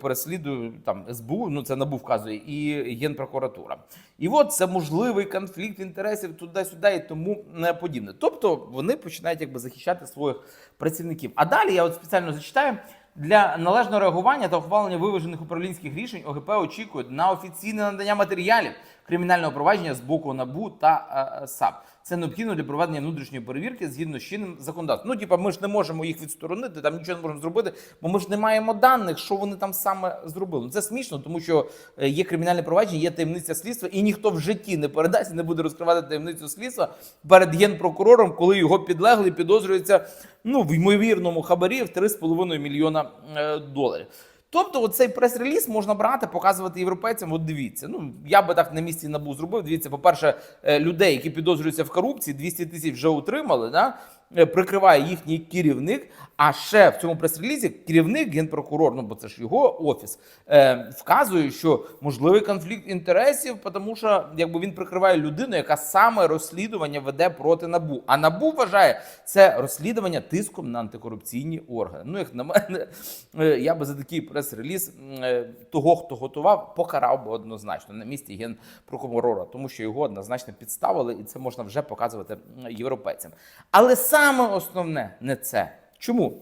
переслідує там СБУ, ну це НАБУ вказує, і Генпрокуратура. І от це можливий конфлікт інтересів туди-сюди і тому не подібне. Тобто вони починають якби захищати своїх працівників. А далі я от спеціально зачитаю. Для належного реагування та ухвалення виважених управлінських рішень ОГП очікують на офіційне надання матеріалів кримінального провадження з боку НАБУ та е, САП. Це необхідно для проведення внутрішньої перевірки згідно з чинним законодавством. Ну, типа, ми ж не можемо їх відсторонити, там нічого не можемо зробити, бо ми ж не маємо даних, що вони там саме зробили. Це смішно, тому що е, є кримінальне провадження, є таємниця слідства, і ніхто в житті не передасть, не буде розкривати таємницю слідства перед генпрокурором, коли його підлеглий підозрюється ну, в ймовірному хабарі в 3,5 мільйона е, доларів. Тобто, оцей прес-реліз можна брати, показувати європейцям. От дивіться. Ну я би так на місці набу зробив. Дивіться, по-перше, е, людей, які підозрюються в корупції, 200 тисяч вже отримали. Да? Е, Прикриває їхній керівник. А ще в цьому прес-релізі керівник генпрокурор, ну бо це ж його офіс, е, вказує, що можливий конфлікт інтересів, тому що якби він прикриває людину, яка саме розслідування веде проти набу. А набу вважає це розслідування тиском на антикорупційні органи. Ну, як на мене, е, я би за такий прес-реліз е, того, хто готував, покарав би однозначно на місці генпрокурора, тому що його однозначно підставили, і це можна вже показувати європейцям. Але саме основне не це. Чому?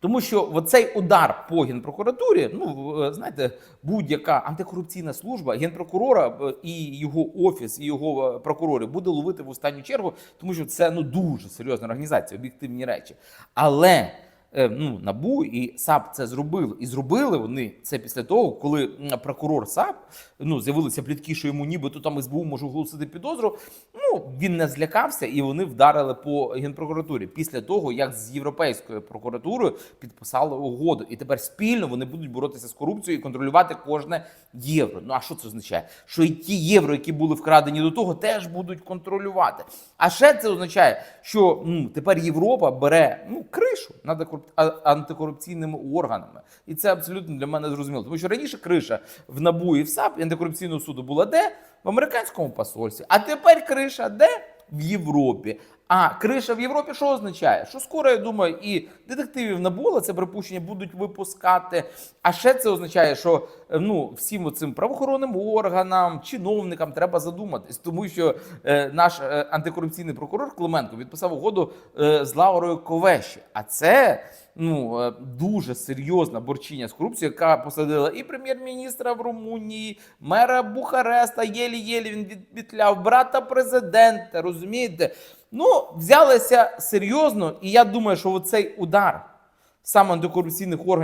Тому що оцей удар по генпрокуратурі, ну е, знаєте, будь-яка антикорупційна служба генпрокурора е, і його офіс, і його е, прокурори буде ловити в останню чергу, тому що це ну дуже серйозна організація, об'єктивні речі. Але ну, набу і САП це зробили. І зробили вони це після того, коли прокурор САП ну з'явилися плітки, що йому нібито там СБУ може оголосити підозру. Ну він не злякався, і вони вдарили по генпрокуратурі після того, як з європейською прокуратурою підписали угоду, і тепер спільно вони будуть боротися з корупцією і контролювати кожне євро. Ну а що це означає? Що і ті євро, які були вкрадені до того, теж будуть контролювати. А ще це означає, що ну тепер Європа бере ну кришу над а- антикорупційними органами, і це абсолютно для мене зрозуміло. Тому що раніше криша в НАБУ і в САП антикорупційного суду була де? В американському посольстві. А тепер криша де? В Європі. А криша в Європі що означає? Що скоро, я думаю, і детективів НАБУ, це припущення будуть випускати. А ще це означає, що е, ну всім цим правоохоронним органам, чиновникам треба задуматись, тому що е, наш е, антикорупційний прокурор Клименко підписав угоду е, з Лаурою Ковеші. А це ну е, дуже серйозна борчиня з корупцією, яка посадила і прем'єр-міністра в Румунії, мера Бухареста, єлі-єлі він відпітляв, брата президента. Розумієте? Ну, взялися серйозно, і я думаю, що оцей удар саме антикорупційних органів.